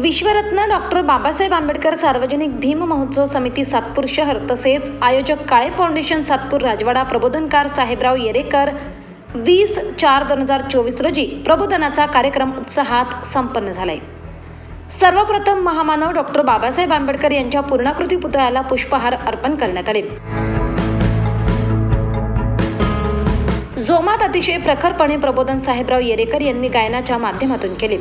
विश्वरत्न doctor Babasaheb Ambedkar सार्वजनिक भीम महोत्सव समिती सातपूर शहर तसेच आयोजक काळे फाउंडेशन सातपूर राजवाडा प्रबोधनकार साहेबराव येरेकर वीस चार दोन हजार चोवीस रोजी प्रबोधनाचा कार्यक्रम उत्साहात संपन्न झालाय. सर्वप्रथम महामानव डॉक्टर बाबासाहेब आंबेडकर यांच्या पूर्णाकृती पुतळ्याला पुष्पहार अर्पण करण्यात आले. जोमात अतिशय प्रखरपणे प्रबोधन साहेबराव येरेकर यांनी गायनाच्या माध्यमातून केले.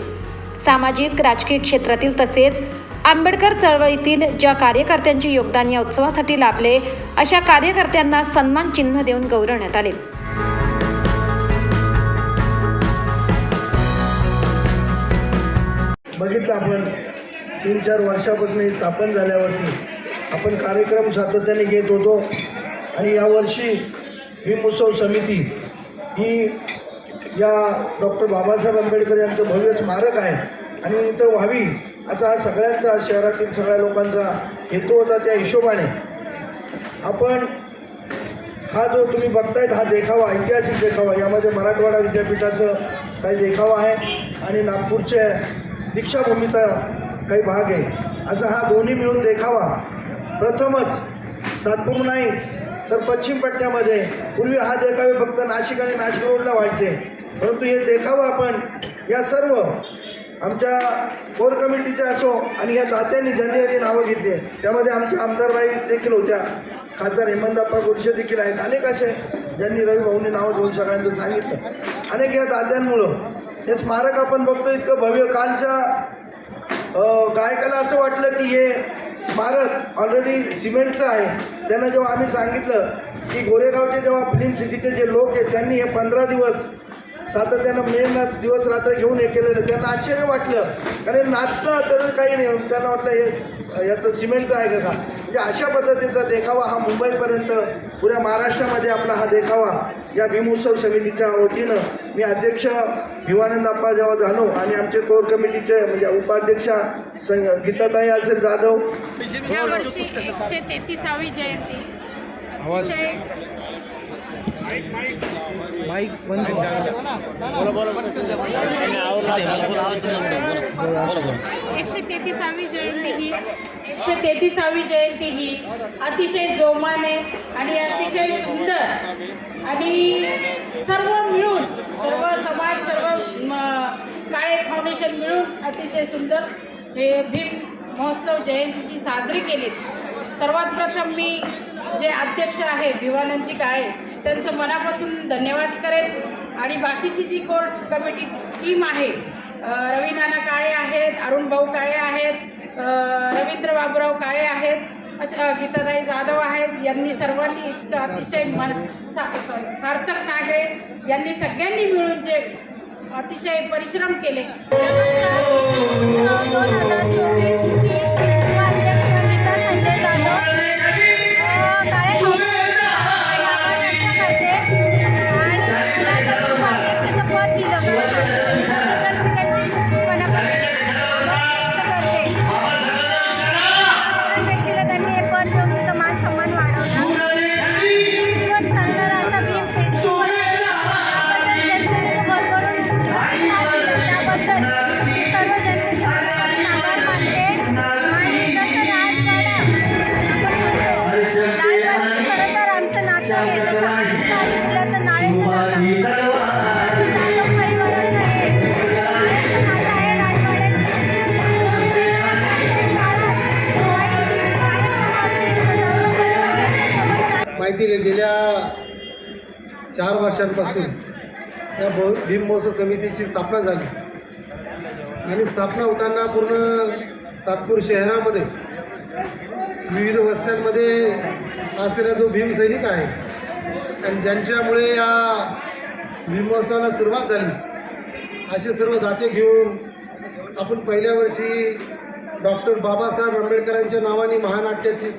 सामाजिक राजकीय क्षेत्रातील तसेच आंबेडकर चळवळीतील ज्या कार्यकर्त्यांचे योगदान या उत्सवासाठी लाभले अशा कार्यकर्त्यांना सन्मान चिन्ह देऊन गौरवण्यात आले. बघितलं आपण तीन चार वर्षापासून स्थापन झाल्यावरती आपण कार्यक्रम सातत्याने घेत होतो. आणि यावर्षी भीमोत्सव समिती ही या डॉक्टर बाबासाहेब आंबेडकर यांचं भव्य स्मारक आहे आणि इथं व्हावी असा हा सगळ्यांचा शहरातील सगळ्या लोकांचा हेतू होता त्या हिशोबाने. आपण हा जो तुम्ही बघतायत हा देखावा ऐतिहासिक देखावा यामध्ये मराठवाडा विद्यापीठाचं काही देखावा आहे आणि नागपूरच्या दीक्षाभूमीचा काही भाग आहे. असा हा दोन्ही मिळून देखावा. प्रथमच सातपूर नाही तर पश्चिम पट्ट्यामध्ये. पूर्वी हा देखावे फक्त नाशिक आणि नाशिक रोडला व्हायचे. परंतु हे देखावं आपण. या सर्व आमच्या कोर कमिटीच्या असो आणि या दात्यांनी ज्यांनी यांनी नावं घेतली आहे त्यामध्ये आमच्या आमदारबाई देखील होत्या. खासदार हेमंतप्पा गोडशे देखील आहेत. अनेक असे ज्यांनी रवी भाऊंनी नावं घेऊन सगळ्यांचं सांगितलं. अनेक या दात्यांमुळं हे स्मारक आपण बघतो इतकं भव्य. कालच्या गायकाला असं वाटलं की हे स्मारक ऑलरेडी सिमेंटचं आहे. त्यांना जेव्हा आम्ही सांगितलं की गोरेगावचे जेव्हा फिल्म सिटीचे जे लोक आहेत त्यांनी हे पंधरा दिवस सातत्यानं मेहनत दिवस रात्र घेऊन हे केलेलं त्यांना आश्चर्य वाटलं. कारण नाचणं तर काही नाही. त्यांना वाटलं हे याचं सिमेंटचं आहे का? म्हणजे अशा पद्धतीचा देखावा हा मुंबईपर्यंत पुऱ्या महाराष्ट्रामध्ये आपला हा देखावा या भीमोत्सव समितीच्या वतीनं मी अध्यक्ष भिवानंद अप्पा जेव्हा झालो आणि आमचे कोर कमिटीचे म्हणजे उपाध्यक्षा सं गीताताई असेल जाधव. या वर्षी एकशे तेहतीसावी जयंती. अतिशय एकशे तेहतीसावी जयंती ही. एकशे तेहतीसावी जयंती ही अतिशय जोमाने आणि अतिशय सुंदर आणि सर्व मिळून सर्व समाज सर्व काळे फाउंडेशन मिळून अतिशय सुंदर हे भीम महोत्सव जयंतीची साजरी केली. सर्वात प्रथम मी जे अध्यक्ष आहे भिवानंदजी काळे त्यांचं मनापासून धन्यवाद करेन. आणि बाकीची जी कोर कमिटी टीम आहे रवीनाना रवी नाना काळे आहेत अरुण भाऊ काळे आहेत रवींद्र बाबूराव काळे आहेत अशा गीताताई जाधव आहेत यांनी सर्वांनी इतकं अतिशय मन सा सॉरी सार्थक नागरे यांनी सगळ्यांनी मिळून जे अतिशय परिश्रम केले. माहिती आहे गेल्या चार वर्षांपासून या भो भीम महोत्सव समितीची स्थापना झाली. आणि स्थापना होताना पूर्ण सातपूर शहरामध्ये विविध वस्त्यांमध्ये असलेला जो भीम सैनिक आहे आणि ज्यांच्यामुळे या भीम महोत्सवाला सुरुवात झाली असे सर्व दाते घेऊन आपण पहिल्या वर्षी डॉक्टर बाबासाहेब आंबेडकरांच्या नावाने महानाट्याची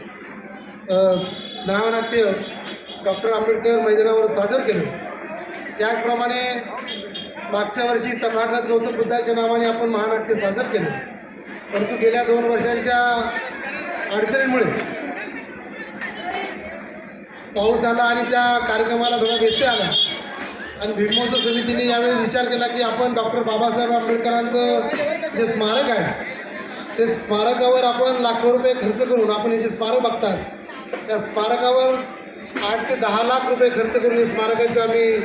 अ, डॉक्टर आंबेडकर मैदानावर सादर केलं. त्याचप्रमाणे मागच्या वर्षी तथागत गौतम बुद्धाच्या नावाने आपण महानाट्य सादर केलं. परंतु गेल्या दोन वर्षांच्या अडचणीमुळे पाऊस आला आणि त्या कार्यक्रमाला थोडा व्यत्यय आला. आणि भीमोत्सव समितीने यावेळी विचार केला की आपण डॉक्टर बाबासाहेब आंबेडकरांचं जे स्मारक आहे ते स्मारकावर आपण लाखो रुपये खर्च करून आपण हे जे स्मारक बघतात. त्या स्मारकावर आठ ते दहा लाख रुपये खर्च करून या स्मारकाचं आम्ही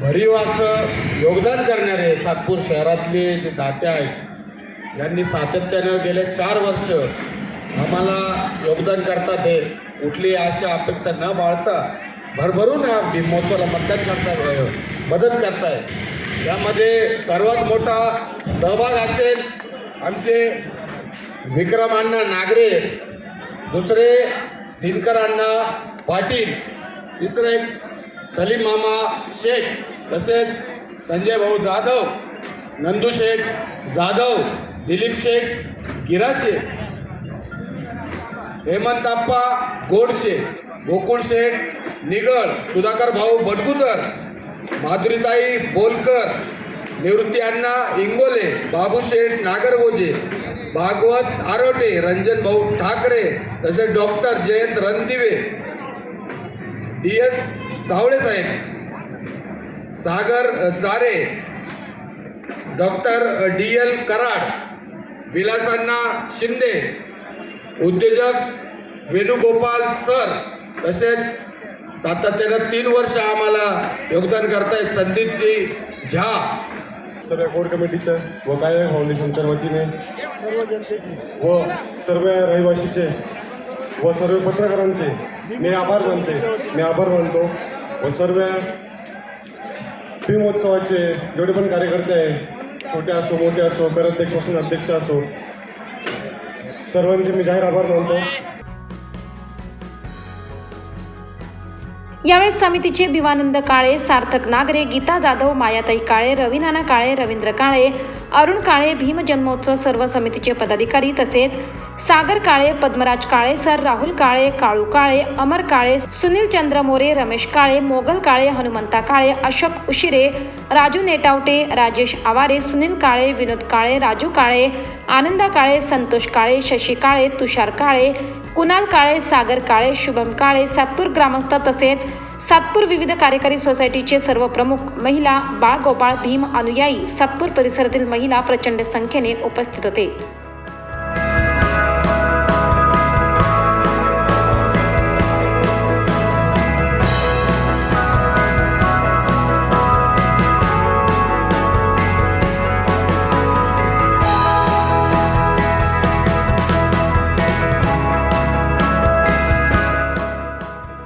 भरीव असं योगदान करणारे सातपूर शहरातले जे दाते आहेत यांनी सातत्यानं गेले चार वर्ष आम्हाला योगदान करतात हे कुठली आशा अपेक्षा न बाळता भरभरून हा भीमोत्सवाला मतदान करताय मदत करताय. यामध्ये सर्वात मोठा सहभाग असेल आमचे विक्रमांना नागरे दुसरे दिनकरांना पाटील तिसरे सलीम मामा शेख तसेच संजय भाऊ जाधव नंदू शेठ जाधव दिलीप शेठ गिराशे हेमंताप्पा गोडशे गोकुळ शेठ निगळ सुधाकर भाऊ भटकुतर माधुरीताई बोलकर निवृत्ती अण्णा इंगोले बाबूशेठ नागरगोजे भागवत आरोटे रंजन भाऊ ठाकरे तसेच doctor Jayant Randive D S Sawale साहेब Sagar Chare doctor D L Karad विलासांना Shinde उद्योजक वेणुगोपाल सर तसेच सातत्यानं तीन वर्ष आम्हाला योगदान करतायत संदीपजी झा. सर्व कोर कमिटीचं व गायक फाउंडेशनच्या वतीने? सर्व जनतेचे व सर्व रहिवासीचे व सर्व पत्रकारांचे. मी आभार मानते. मी आभार मानतो. व सर्व भीमोत्सवाचे जेवढे पण कार्यकर्ते आहे छोटे असो मोठे असो कराध्यक्षपासून अध्यक्ष असो सर्वांचे मी जाहीर आभार मानतो. यावेळी समितीचे भिवानंद काळे सार्थक नागरे गीता जाधव मायाताई काळे रविनाना काळे रवींद्र काळे अरुण काळे भीम जन्मोत्सव सर्व समितीचे पदाधिकारी तसेच सागर काळे पद्मराज काळे सर राहुल काळे काळू काळे अमर काळे सुनील चंद्र मोरे रमेश काळे मोगल काळे हनुमंता काळे अशोक उशिरे राजू नेटावटे राजेश आवारे सुनील काळे विनोद काळे राजू काळे आनंदा काळे संतोष काळे शशी काळे तुषार काळे कुणाल काळे सागर काळे शुभम काळे सातपूर ग्रामस्थ तसेच सातपूर विविध कार्यकारी सोसायटीचे सर्व प्रमुख महिला बाळगोपाळ भीम अनुयायी सातपूर परिसरातील महिला प्रचंड संख्येने उपस्थित होते.